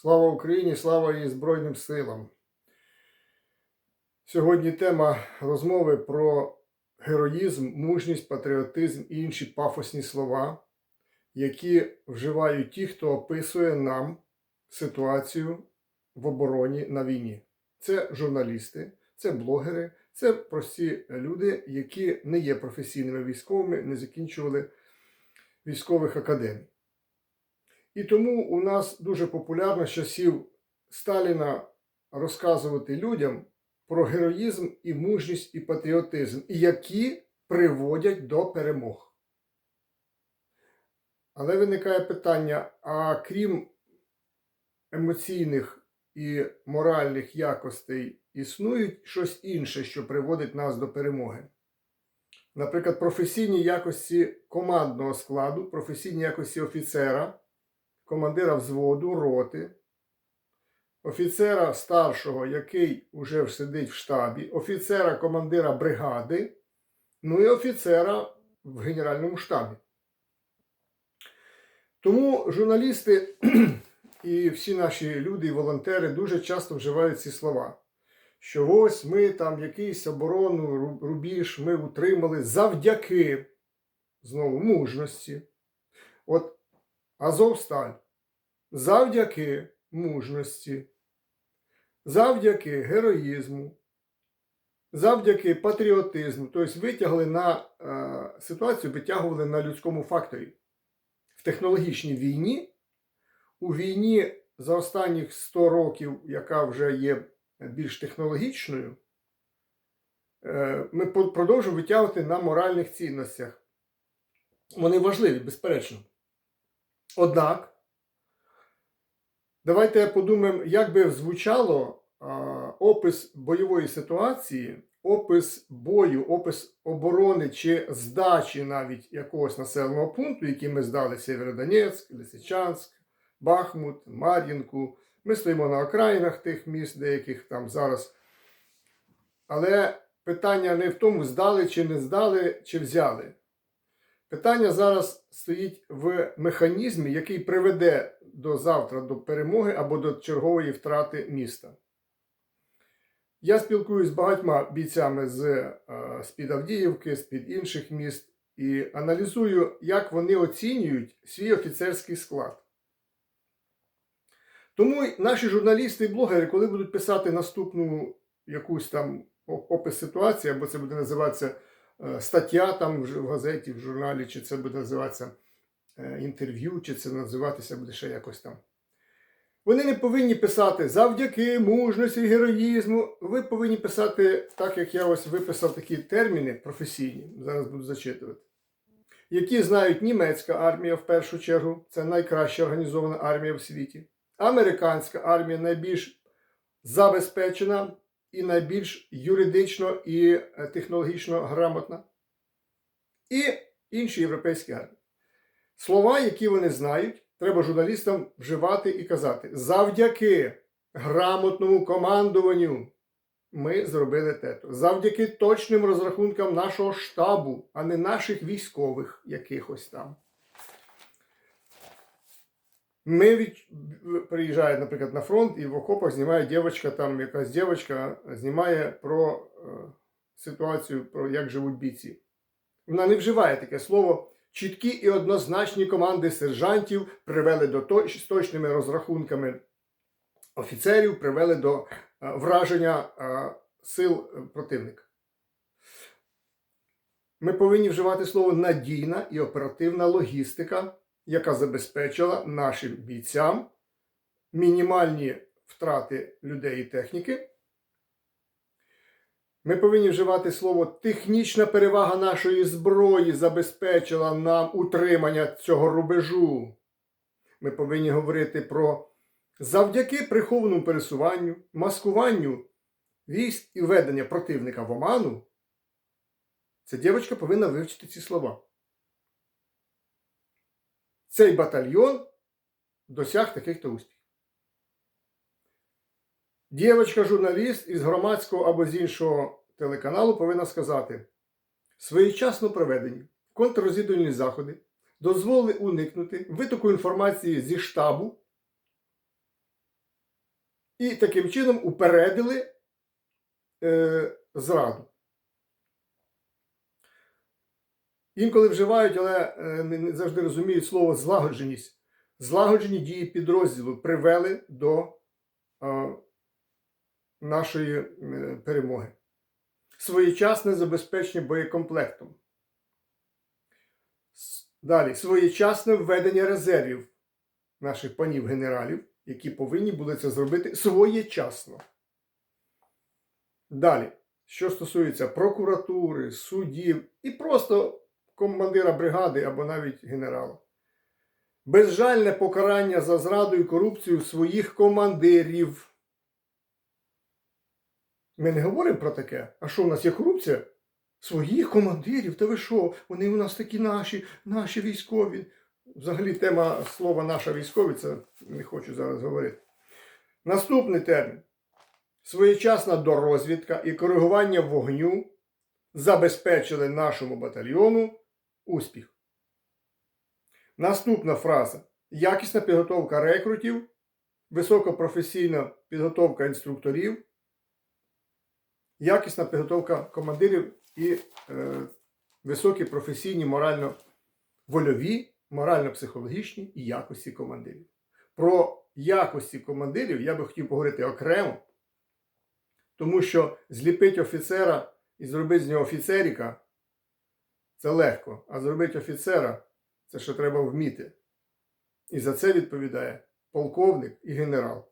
Слава Україні, слава її Збройним силам. Сьогодні тема розмови про героїзм, мужність, патріотизм і інші пафосні слова, які вживають ті, хто описує нам ситуацію в обороні на війні. Це журналісти, це блогери, це прості люди, які не є професійними військовими, не закінчували військових академій. І тому у нас дуже популярно з часів Сталіна розказувати людям про героїзм і мужність і патріотизм, які приводять до перемог. Але виникає питання: а крім емоційних і моральних якостей, існують щось інше, що приводить нас до перемоги? Наприклад, професійні якості командного складу, професійні якості офіцера командира взводу, роти, офіцера старшого, який вже сидить в штабі, офіцера командира бригади, ну і офіцера в Генеральному штабі. Тому журналісти і всі наші люди і волонтери дуже часто вживають ці слова. Що ось ми там якийсь оборону, рубіж ми утримали завдяки знову мужності. От Азовсталь завдяки мужності, завдяки героїзму, завдяки патріотизму, тобто витягли на е, ситуацію, витягували на людському факторі. В технологічній війні, у війні за останніх 100 років, яка вже є більш технологічною, е, ми продовжуємо витягувати на моральних цінностях. Вони важливі, безперечно. Однак, давайте подумаємо, як би звучало опис бойової ситуації, опис бою, опис оборони чи здачі навіть якогось населеного пункту, який ми здали Сєвєродонецьк, Лисичанськ, Бахмут, Мар'їнку. Ми стоїмо на окраїнах тих міст, деяких там зараз. Але питання не в тому, здали чи не здали, чи взяли. Питання зараз стоїть в механізмі, який приведе до завтра до перемоги або до чергової втрати міста. Я спілкуюсь з багатьма бійцями з, з-під Авдіївки, з-під інших міст і аналізую, як вони оцінюють свій офіцерський склад. Тому наші журналісти і блогери, коли будуть писати наступну якусь там опис ситуації, або це буде називатися. Е, стаття там в газеті, в журналі, чи це буде називатися е, інтерв'ю, чи це називатися буде ще якось там. Вони не повинні писати завдяки мужності, героїзму. Ви повинні писати, так як я ось виписав такі терміни професійні, зараз буду зачитувати, які знають німецька армія в першу чергу, це найкраща організована армія в світі. Американська армія найбільш забезпечена і найбільш юридично і е, технологічно грамотна. І інші європейські армії. Слова, які вони знають, треба журналістам вживати і казати. Завдяки грамотному командуванню ми зробили те. Завдяки точним розрахункам нашого штабу, а не наших військових якихось там. Ми від... приїжджає, наприклад, на фронт і в окопах знімає дівчинка, там якась дівчинка знімає про е, ситуацію, про як живуть бійці. Вона не вживає таке слово. Чіткі і однозначні команди сержантів привели до то... з точними розрахунками офіцерів, привели до е, враження е, сил противника. Ми повинні вживати слово надійна і оперативна логістика яка забезпечила нашим бійцям мінімальні втрати людей і техніки. Ми повинні вживати слово технічна перевага нашої зброї забезпечила нам утримання цього рубежу. Ми повинні говорити про завдяки прихованому пересуванню, маскуванню військ і введення противника в оману. Ця дівчинка повинна вивчити ці слова цей батальйон досяг таких-то успіхів. Дівочка журналіст із громадського або з іншого телеканалу повинна сказати: своєчасно проведені контррозвідувальні заходи дозволили уникнути витоку інформації зі штабу і таким чином упередили е, зраду. Інколи вживають, але е, не завжди розуміють слово злагодженість. Злагоджені дії підрозділу привели до е, нашої е, перемоги. Своєчасне забезпечення боєкомплектом. Далі, своєчасне введення резервів наших панів генералів, які повинні були це зробити своєчасно. Далі, що стосується прокуратури, суддів і просто командира бригади або навіть генерала. Безжальне покарання за зраду і корупцію своїх командирів. Ми не говоримо про таке. А що у нас є корупція? Своїх командирів, та ви що? Вони у нас такі наші, наші військові. Взагалі тема слова наша військові, це не хочу зараз говорити. Наступний термін. Своєчасна дорозвідка і коригування вогню забезпечили нашому батальйону успіх. Наступна фраза. Якісна підготовка рекрутів, високопрофесійна підготовка інструкторів, якісна підготовка командирів і е, високі професійні морально-вольові, морально-психологічні і якості командирів. Про якості командирів я би хотів поговорити окремо, тому що зліпити офіцера і зробити з нього офіцеріка це легко, а зробити офіцера це ще треба вміти. І за це відповідає полковник і генерал.